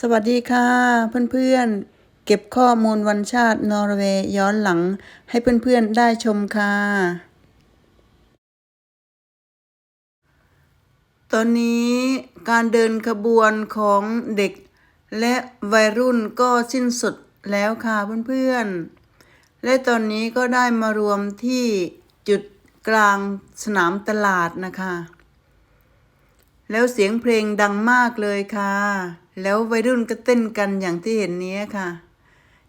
สวัสดีค่ะเพื่อนๆ เก็บข้อมูลวันชาตินอร์เวย์ย้อนหลังให้เพื่อนๆได้ชมค่ะ ตอนนี้การเดินขบวนของเด็กและวัยรุ่นก็สิ้นสุดแล้วค่ะเพื่อนๆ และตอนนี้ก็ได้มารวมที่จุดกลางสนามตลาดนะคะ แล้วเสียงเพลงดังมากเลยค่ะ แล้ววัยรุ่นก็เต้นกันอย่างที่เห็นนี้ค่ะ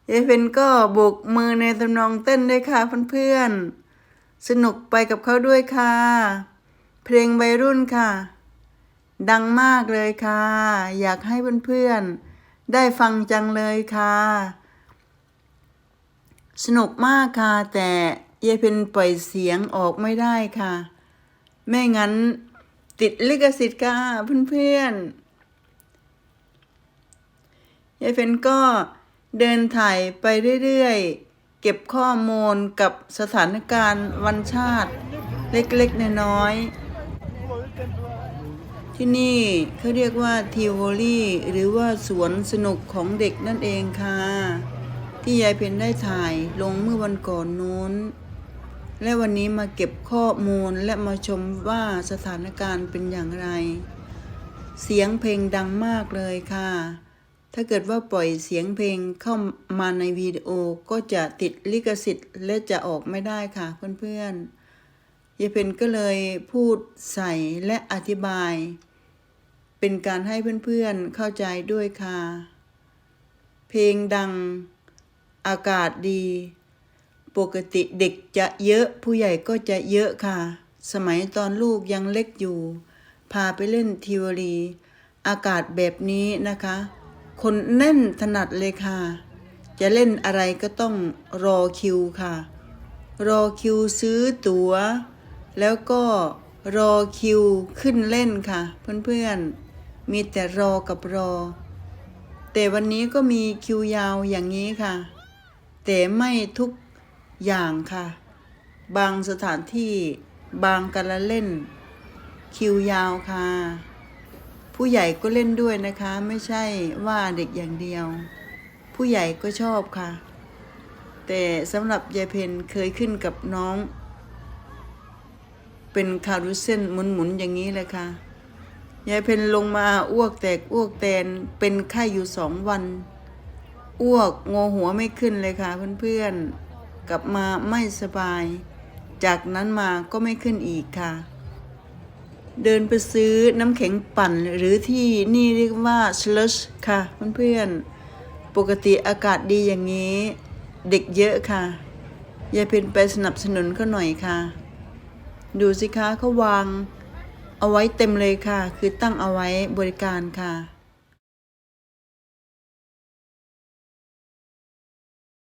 ยายเพนก็โบกมือในตำนองเต้นด้วยค่ะเพื่อนๆ สนุกไปกับเขาด้วยค่ะ เพลงวัยรุ่นค่ะ ดังมากเลยค่ะ อยากให้เพื่อนๆ ได้ฟังจังเลยค่ะ สนุกมากค่ะ แต่ยายเพนปล่อยเสียงออกไม่ได้ค่ะ ไม่งั้นติดลิขสิทธิ์ค่ะเพื่อนๆ ยายเพนก็เดินถ่ายไปเรื่อยๆ เก็บข้อมูลกับสถานการณ์วันชาติเล็กๆ น้อยๆ ที่นี่เขาเรียกว่าทิวโวลี่หรือว่าสวนสนุกของเด็กนั่นเองค่ะ ที่ยายเพนได้ถ่ายลงเมื่อวันก่อนนู้น และวันนี้มาเก็บข้อมูลและมาชมว่าสถานการณ์เป็นอย่างไร เสียงเพลงดังมากเลยค่ะ ถ้าเกิดว่าปล่อยเสียงเพลงเข้ามาในวิดีโอก็จะติดลิขสิทธิ์และจะออกไม่ได้ค่ะเพื่อนๆยายเพนก็เลยพูดใส่และอธิบาย เป็นการให้เพื่อนๆเข้าใจด้วยค่ะ เพลงดัง อากาศดี ปกติเด็กจะเยอะผู้ใหญ่ก็จะเยอะค่ะ สมัยตอนลูกยังเล็กอยู่ พาไปเล่นทิวรี อากาศแบบนี้นะคะ คนแน่นถนัดเลยค่ะ จะเล่นอะไรก็ต้องรอคิวค่ะ รอคิวซื้อตั๋ว แล้วก็รอคิวขึ้นเล่นค่ะ เพื่อนๆ มีแต่รอกับรอ แต่วันนี้ก็มีคิวยาวอย่างนี้ค่ะ แต่ไม่ทุกอย่างค่ะ บางสถานที่บางการเล่น คิวยาวค่ะ ผู้ใหญ่ก็เล่นด้วยนะคะ ไม่ใช่ว่าเด็กอย่างเดียว ผู้ใหญ่ก็ชอบค่ะ แต่สำหรับยายเพนเคยขึ้นกับน้อง เป็นคารุเซนหมุนๆอย่างนี้เลยค่ะยายเพนลงมาอ้วกแตกอ้วกแตนเป็นไข้อยู่สองวัน อ้วกงอหัวไม่ขึ้นเลยค่ะเพื่อนๆกลับมาไม่สบาย จากนั้นมาก็ไม่ขึ้นอีกค่ะ เดินไปซื้อน้ำแข็งปั่นหรือที่นี่เรียกว่าสลัชค่ะเพื่อนๆ ปกติอากาศดีอย่างนี้ เด็กเยอะค่ะยายเพนไปสนับสนุนเขาหน่อยค่ะ ดูสิคะเขาวางเอาไว้เต็มเลยค่ะ คือตั้งเอาไว้บริการค่ะ